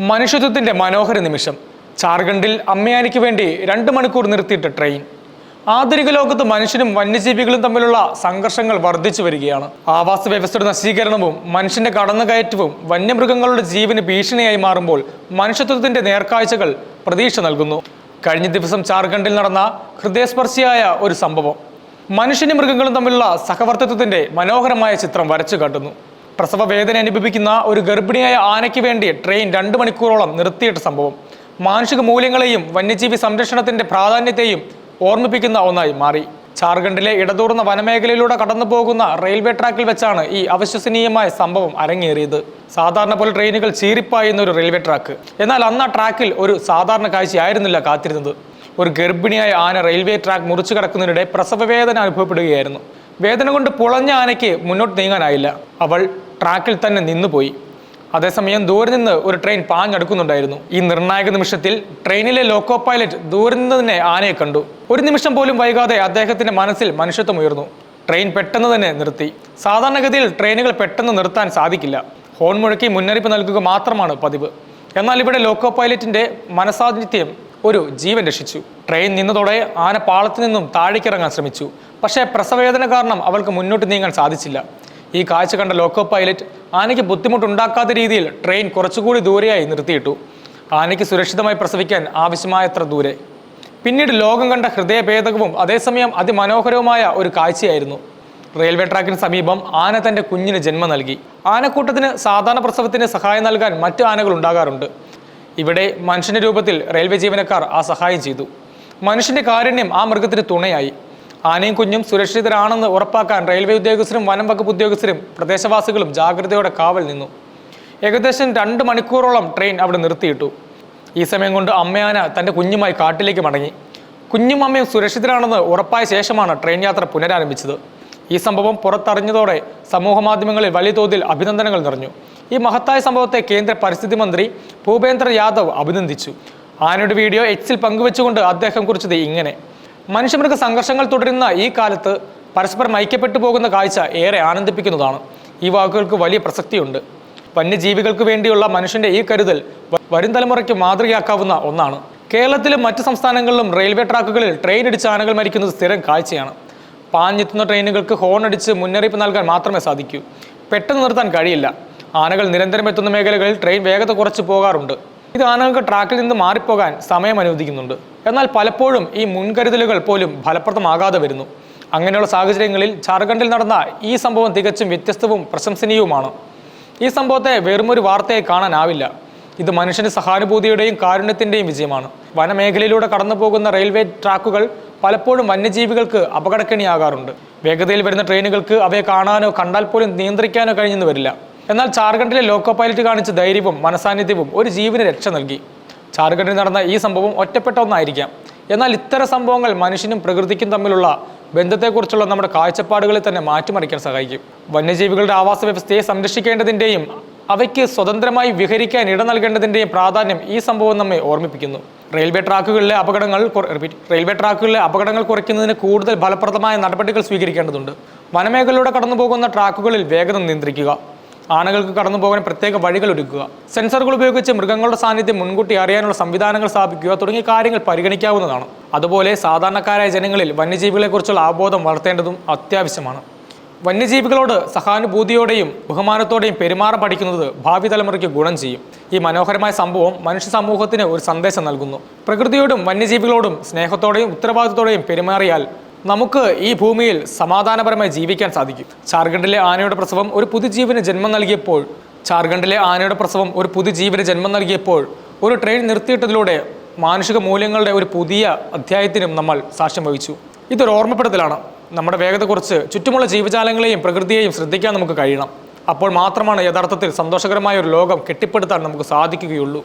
മനുഷ്യത്വത്തിന്റെ മനോഹര നിമിഷം. ജാർഖണ്ഡിൽ അമ്മയാനിക്ക് വേണ്ടി രണ്ട് മണിക്കൂർ നിർത്തിയിട്ട ട്രെയിൻ. ആധുനിക ലോകത്ത് മനുഷ്യനും വന്യജീവികളും തമ്മിലുള്ള സംഘർഷങ്ങൾ വർദ്ധിച്ചു വരികയാണ്. ആവാസ വ്യവസ്ഥയുടെ നശീകരണവും മനുഷ്യന്റെ കടന്നുകയറ്റവും വന്യമൃഗങ്ങളുടെ ജീവന് ഭീഷണിയായി മാറുമ്പോൾ മനുഷ്യത്വത്തിന്റെ നേർക്കാഴ്ചകൾ പ്രതീക്ഷ നൽകുന്നു. കഴിഞ്ഞ ദിവസം ജാർഖണ്ഡിൽ നടന്ന ഹൃദയസ്പർശിയായ ഒരു സംഭവം. മനുഷ്യനും മൃഗങ്ങളും തമ്മിലുള്ള സഹവർത്തിത്വത്തിന്റെ മനോഹരമായ ചിത്രം വരച്ചു കാട്ടുന്നു പ്രസവ വേദന അനുഭവിക്കുന്ന ഒരു ഗർഭിണിയായ ആനയ്ക്ക് വേണ്ടി ട്രെയിൻ രണ്ട് മണിക്കൂറോളം നിർത്തിയിട്ട സംഭവം. മാനുഷിക മൂല്യങ്ങളെയും വന്യജീവി സംരക്ഷണത്തിന്റെ പ്രാധാന്യത്തെയും ഓർമ്മിപ്പിക്കുന്ന ഒന്നായി മാറി. ജാർഖണ്ഡിലെ ഇടതൂർന്ന വനമേഖലയിലൂടെ കടന്നു പോകുന്ന റെയിൽവേ ട്രാക്കിൽ വെച്ചാണ് ഈ അവിശ്വസനീയമായ സംഭവം അരങ്ങേറിയത്. സാധാരണ പോലെ ട്രെയിനുകൾ ചീറിപ്പായുന്ന ഒരു റെയിൽവേ ട്രാക്ക്. എന്നാൽ അന്ന് ആ ട്രാക്കിൽ ഒരു സാധാരണ കാഴ്ചയായിരുന്നില്ല കാത്തിരുന്നത്. ഒരു ഗർഭിണിയായ ആന റെയിൽവേ ട്രാക്ക് മുറിച്ചു കടക്കുന്നതിനിടെ പ്രസവവേദന അനുഭവപ്പെടുകയായിരുന്നു. വേദന കൊണ്ട് പുളഞ്ഞ ആനയ്ക്ക് മുന്നോട്ട് നീങ്ങാനായില്ല. അവൾ ട്രാക്കിൽ തന്നെ നിന്നുപോയി. അതേസമയം ദൂരെ നിന്ന് ഒരു ട്രെയിൻ പാഞ്ഞടുക്കുന്നുണ്ടായിരുന്നു. ഈ നിർണായക നിമിഷത്തിൽ ട്രെയിനിലെ ലോക്കോ പൈലറ്റ് ദൂരെ നിന്ന് തന്നെ ആനയെ കണ്ടു. ഒരു നിമിഷം പോലും വൈകാതെ അദ്ദേഹത്തിന്റെ മനസ്സിൽ മനുഷ്യത്വം ഉയർന്നു. ട്രെയിൻ പെട്ടെന്ന് തന്നെ നിർത്തി. സാധാരണഗതിയിൽ ട്രെയിനുകൾ പെട്ടെന്ന് നിർത്താൻ സാധിക്കില്ല. ഹോൺ മുഴക്കി മുന്നറിയിപ്പ് നൽകുക മാത്രമാണ് പതിവ്. എന്നാൽ ഇവിടെ ലോക്കോ പൈലറ്റിന്റെ മനസാന്നിധ്യം ഒരു ജീവൻ രക്ഷിച്ചു. ട്രെയിൻ നിന്നതോടെ ആന പാളത്തിൽ നിന്നും താഴേക്കിറങ്ങാൻ ശ്രമിച്ചു. പക്ഷേ പ്രസവേദന കാരണം അവൾക്ക് മുന്നോട്ട് നീങ്ങാൻ സാധിച്ചില്ല. ഈ കാഴ്ച കണ്ട ലോക്കോ പൈലറ്റ് ആനയ്ക്ക് ബുദ്ധിമുട്ടുണ്ടാക്കാത്ത രീതിയിൽ ട്രെയിൻ കുറച്ചുകൂടി ദൂരെയായി നിർത്തിയിട്ടു. ആനയ്ക്ക് സുരക്ഷിതമായി പ്രസവിക്കാൻ ആവശ്യമായത്ര ദൂരെ. പിന്നീട് ലോകം കണ്ട ഹൃദയഭേദകവും അതേസമയം അതിമനോഹരവുമായ ഒരു കാഴ്ചയായിരുന്നു. റെയിൽവേ ട്രാക്കിന് സമീപം ആന തന്റെ കുഞ്ഞിന് ജന്മം നൽകി. ആനക്കൂട്ടത്തിന് സാധാരണ പ്രസവത്തിന് സഹായം നൽകാൻ മറ്റ് ആനകൾ ഉണ്ടാകാറുണ്ട്. ഇവിടെ മനുഷ്യന്റെ രൂപത്തിൽ റെയിൽവേ ജീവനക്കാർ ആ സഹായം ചെയ്തു. മനുഷ്യന്റെ കാരുണ്യം ആ മൃഗത്തിന് തുണയായി. ആനയും കുഞ്ഞും സുരക്ഷിതരാണെന്ന് ഉറപ്പാക്കാൻ റെയിൽവേ ഉദ്യോഗസ്ഥരും വനം വകുപ്പ് ഉദ്യോഗസ്ഥരും പ്രദേശവാസികളും ജാഗ്രതയോടെ കാവൽ നിന്നു. ഏകദേശം രണ്ട് മണിക്കൂറോളം ട്രെയിൻ അവിടെ നിർത്തിയിട്ടു. ഈ സമയം കൊണ്ട് അമ്മയാന തന്റെ കുഞ്ഞുമായി കാട്ടിലേക്ക് മടങ്ങി. കുഞ്ഞും അമ്മയും സുരക്ഷിതരാണെന്ന് ഉറപ്പായ ശേഷമാണ് ട്രെയിൻ യാത്ര പുനരാരംഭിച്ചത്. ഈ സംഭവം പുറത്തറിഞ്ഞതോടെ സമൂഹ മാധ്യമങ്ങളിൽ വലിയ തോതിൽ അഭിനന്ദനങ്ങൾ നിറഞ്ഞു. ഈ മഹത്തായ സംഭവത്തെ കേന്ദ്ര പരിസ്ഥിതി മന്ത്രി ഭൂപേന്ദ്ര യാദവ് അഭിനന്ദിച്ചു. ആനയുടെ വീഡിയോ എക്സിൽ പങ്കുവെച്ചുകൊണ്ട് അദ്ദേഹം കുറിച്ചത് ഇങ്ങനെ. മനുഷ്യമൃഗ സംഘർഷങ്ങൾ തുടരുന്ന ഈ കാലത്ത് പരസ്പരം ഐക്യപ്പെട്ടു പോകുന്ന കാഴ്ച ഏറെ ആനന്ദിപ്പിക്കുന്നതാണ്. ഈ വാക്കുകൾക്ക് വലിയ പ്രസക്തിയുണ്ട്. വന്യജീവികൾക്ക് വേണ്ടിയുള്ള മനുഷ്യന്റെ ഈ കരുതൽ വരും തലമുറയ്ക്ക് മാതൃകയാക്കാവുന്ന ഒന്നാണ്. കേരളത്തിലും മറ്റ് സംസ്ഥാനങ്ങളിലും റെയിൽവേ ട്രാക്കുകളിൽ ട്രെയിൻ അടിച്ച് ആനകൾ മരിക്കുന്നത് സ്ഥിരം കാഴ്ചയാണ്. പാഞ്ഞെത്തുന്ന ട്രെയിനുകൾക്ക് ഹോൺ അടിച്ച് മുന്നറിയിപ്പ് നൽകാൻ മാത്രമേ സാധിക്കൂ. പെട്ടെന്ന് നിർത്താൻ കഴിയില്ല. ആനകൾ നിരന്തരം എത്തുന്ന മേഖലകളിൽ ട്രെയിൻ വേഗത കുറച്ച് പോകാറുണ്ട്. ഇത് ആനകൾക്ക് ട്രാക്കിൽ നിന്ന് മാറിപ്പോകാൻ സമയം അനുവദിക്കുന്നുണ്ട്. എന്നാൽ പലപ്പോഴും ഈ മുൻകരുതലുകൾ പോലും ഫലപ്രദമാകാതെ വരുന്നു. അങ്ങനെയുള്ള സാഹചര്യങ്ങളിൽ ജാർഖണ്ഡിൽ നടന്ന ഈ സംഭവം തികച്ചും വ്യത്യസ്തവും പ്രശംസനീയവുമാണ്. ഈ സംഭവത്തെ വെറുമൊരു വാർത്തയെ കാണാനാവില്ല. ഇത് മനുഷ്യന് സഹാനുഭൂതിയുടെയും കാരുണ്യത്തിന്റെയും വിജയമാണ്. വനമേഖലയിലൂടെ കടന്നു പോകുന്ന റെയിൽവേ ട്രാക്കുകൾ പലപ്പോഴും വന്യജീവികൾക്ക് അപകടക്കെണിയാകാറുണ്ട്. വേഗതയിൽ വരുന്ന ട്രെയിനുകൾക്ക് അവയെ കാണാനോ കണ്ടാൽ പോലും നിയന്ത്രിക്കാനോ കഴിഞ്ഞെന്ന് വരില്ല. എന്നാൽ ജാർഖണ്ഡിലെ ലോക്കോ പൈലറ്റ് കാണിച്ച ധൈര്യവും മനസാന്നിധ്യവും ഒരു ജീവന് രക്ഷ നൽകി. ജാർഖണ്ഡിൽ നടന്ന ഈ സംഭവം ഒറ്റപ്പെട്ട ഒന്നായിരിക്കാം. എന്നാൽ ഇത്തരം സംഭവങ്ങൾ മനുഷ്യനും പ്രകൃതിക്കും തമ്മിലുള്ള ബന്ധത്തെക്കുറിച്ചുള്ള നമ്മുടെ കാഴ്ചപ്പാടുകളെ തന്നെ മാറ്റിമറിക്കാൻ സഹായിക്കും. വന്യജീവികളുടെ ആവാസ വ്യവസ്ഥയെ സംരക്ഷിക്കേണ്ടതിന്റെയും അവയ്ക്ക് സ്വതന്ത്രമായി വിഹരിക്കാൻ ഇട നൽകേണ്ടതിന്റെയും പ്രാധാന്യം ഈ സംഭവം നമ്മെ ഓർമ്മിപ്പിക്കുന്നു. റെയിൽവേ ട്രാക്കുകളിലെ അപകടങ്ങൾ റെയിൽവേ ട്രാക്കുകളിലെ അപകടങ്ങൾ കുറയ്ക്കുന്നതിന് കൂടുതൽ ഫലപ്രദമായ നടപടികൾ സ്വീകരിക്കേണ്ടതുണ്ട്. വനമേഖലയിലൂടെ കടന്നുപോകുന്ന ട്രാക്കുകളിൽ വേഗത നിയന്ത്രിക്കുക. ആനകൾക്ക് കടന്നു പോകാൻ പ്രത്യേക വഴികൾ ഒരുക്കുക. സെൻസറുകൾ ഉപയോഗിച്ച് മൃഗങ്ങളുടെ സാന്നിധ്യം മുൻകൂട്ടി അറിയാനുള്ള സംവിധാനങ്ങൾ സ്ഥാപിക്കുക തുടങ്ങിയ കാര്യങ്ങൾ പരിഗണിക്കാവുന്നതാണ്. അതുപോലെ സാധാരണക്കാരായ ജനങ്ങളിൽ വന്യജീവികളെക്കുറിച്ചുള്ള അവബോധം വളർത്തേണ്ടതും അത്യാവശ്യമാണ്. വന്യജീവികളോട് സഹാനുഭൂതിയോടെയും ബഹുമാനത്തോടെയും പെരുമാറ പഠിക്കുന്നത് ഭാവി തലമുറയ്ക്ക് ഗുണം ചെയ്യും. ഈ മനോഹരമായ സംഭവം മനുഷ്യ സമൂഹത്തിന് ഒരു സന്ദേശം നൽകുന്നു. പ്രകൃതിയോടും വന്യജീവികളോടും സ്നേഹത്തോടെയും ഉത്തരവാദിത്തത്തോടെയും പെരുമാറിയാൽ നമുക്ക് ഈ ഭൂമിയിൽ സമാധാനപരമായി ജീവിക്കാൻ സാധിക്കും. ജാർഖണ്ഡിലെ ആനയുടെ പ്രസവം ഒരു പുതുജീവന് ജന്മം നൽകിയപ്പോൾ ജാർഖണ്ഡിലെ ആനയുടെ പ്രസവം ഒരു പുതുജീവന് ജന്മം നൽകിയപ്പോൾ ഒരു ട്രെയിൻ നിർത്തിയിട്ടതിലൂടെ മാനുഷിക മൂല്യങ്ങളുടെ ഒരു പുതിയ അധ്യായത്തിനും നമ്മൾ സാക്ഷ്യം വഹിച്ചു. ഇതൊരു ഓർമ്മപ്പെടുത്തലാണ്. നമ്മുടെ വേഗത കുറിച്ച് ചുറ്റുമുള്ള ജീവജാലങ്ങളെയും പ്രകൃതിയെയും ശ്രദ്ധിക്കാൻ നമുക്ക് കഴിയണം. അപ്പോൾ മാത്രമാണ് യഥാർത്ഥത്തിൽ സന്തോഷകരമായ ഒരു ലോകം കെട്ടിപ്പടുത്താൻ നമുക്ക് സാധിക്കുകയുള്ളൂ.